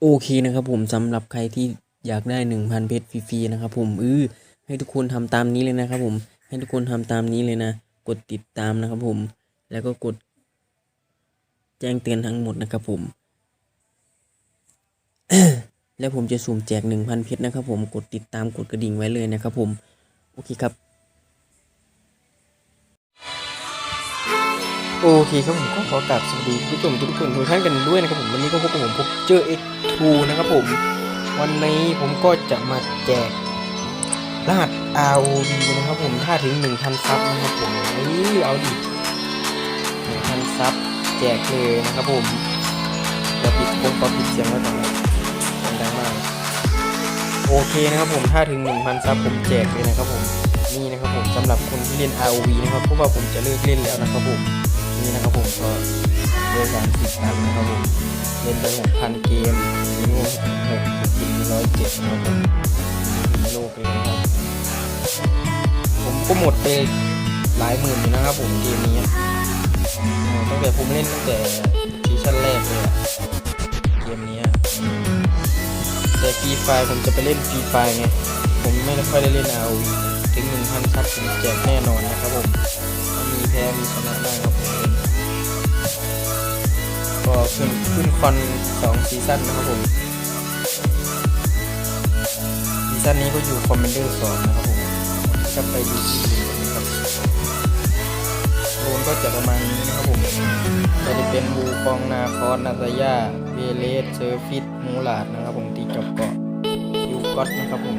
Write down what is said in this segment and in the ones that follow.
โอเคนะครับผมสำหรับใครที่อยากได้หนึ่งพันเพชรฟรีๆนะครับผมเออให้ทุกคนทำตามนี้เลยนะครับผมให้ทุกคนทำตามนี้เลยนะ กดติดตามนะครับผม แล้วก็กด แจ้งเตือนทั้งหมดนะครับผม แล้วผมจะสุ่มแจกหนึ่งพันเพชรนะครับผม กดติดตามกดกระดิ่งไว้เลยนะครับผม โอเคครับ โอเคครับผมก็ขอกราบสวัสดีผู้ชมทุกคนทุกท่านกันด้วยนะครับผมวันนี้ก็พบกับผมพบเจอ X2 นะครับผม วันนี้ผมก็จะมาแจกรหัส ROV นะครับผมถ้าถึง 1,000ซับนะครับผมเออเอาดิ1,000ซับแจกเลยนะครับผมจะปิดคงก็ปิดเสียงไว้ก่อนนะเสียดังมากโอเคนะครับผมถ้าถึง 1,000ซับผมแจกเลยนะครับผมนี่นะครับผมสำหรับคนที่เล่น ROV นะครับเพราะว่าผมจะเลิกเล่นแล้วนะครับผม ผมก็ด้วยการติดตามนะครับผมเล่นไป6,000เกมมีโลก6กินร้อยเจ็ดนะครับผมมีโลกเลยนะครับผมก็หมดไปหลายหมื่นอยู่นะครับผมเกมนี้ตั้งแต่ผมเล่นตั้งแต่ซีซั่นแรกเลยอะเกมนี้แต่ฟรีไฟผมจะไปเล่นฟรีไฟไงผมไม่ค่อยได้เล่น ROV ถึง1,000ซับผมแจกแน่นอนนะครับผมมีแพ้มีชนะได้ครับผม ขึ้นขึ้นคอนสองซีซั่นนะครับผมซีซั่นนี้ก็อยู่คอมเมนเดอร์สองนะครับผมจะไปดูที่ดูนะครับโดนก็จะประมาณนี้นะครับผมก็จะเป็นบูฟองนาคอนนาตายาเวเลสเซอร์ฟิตมูลาดนะครับผมตีกับเกาะยูก็ตนะครับผม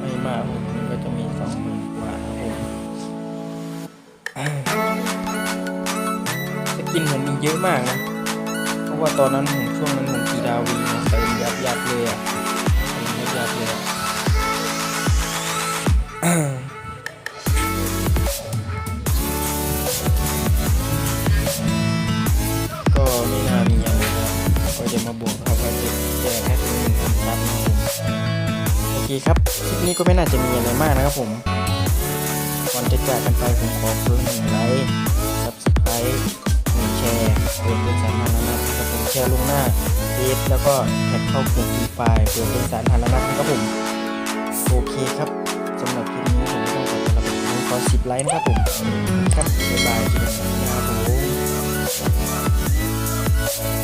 ไม่มากผมมันก็จะมีสองหมื่นกว่าครับผมอ่สกินผมมีเยอะมากนะะว่าตอนนั้นผมช่วงนั้นผมตีดาวีนะเติมยับยับเลยอะเติมยับยับเลยอะอ่าก็ไม่น่ามีอะไรนะก็จะมาบวกครับว่าจะแจกให้ถึงหนึ่นซับนะครับผมโอเคครับคลิปนี้ก็ไม่น่าจะมีอะไรมากนะครับผมก่อนจะจากกันไปผมขอเพิ่มหนึ่งไลค์ซับสไครต์หนึ่งแชร์เปิดเป็นสาธารณะนะ แชร์ลงหน้าเฟซแล้วก็แท็กเข้ากลุ่มฟรีไฟล์เปิดเป็นสาธารณะนะครับผมโอเคครับสำหรับคลิปนี้ผมต้องขอตัวลาไปก่อนขอสิบไลค์นะครับผมครับบ๊ายบายเจอกันใหม่นะครับผม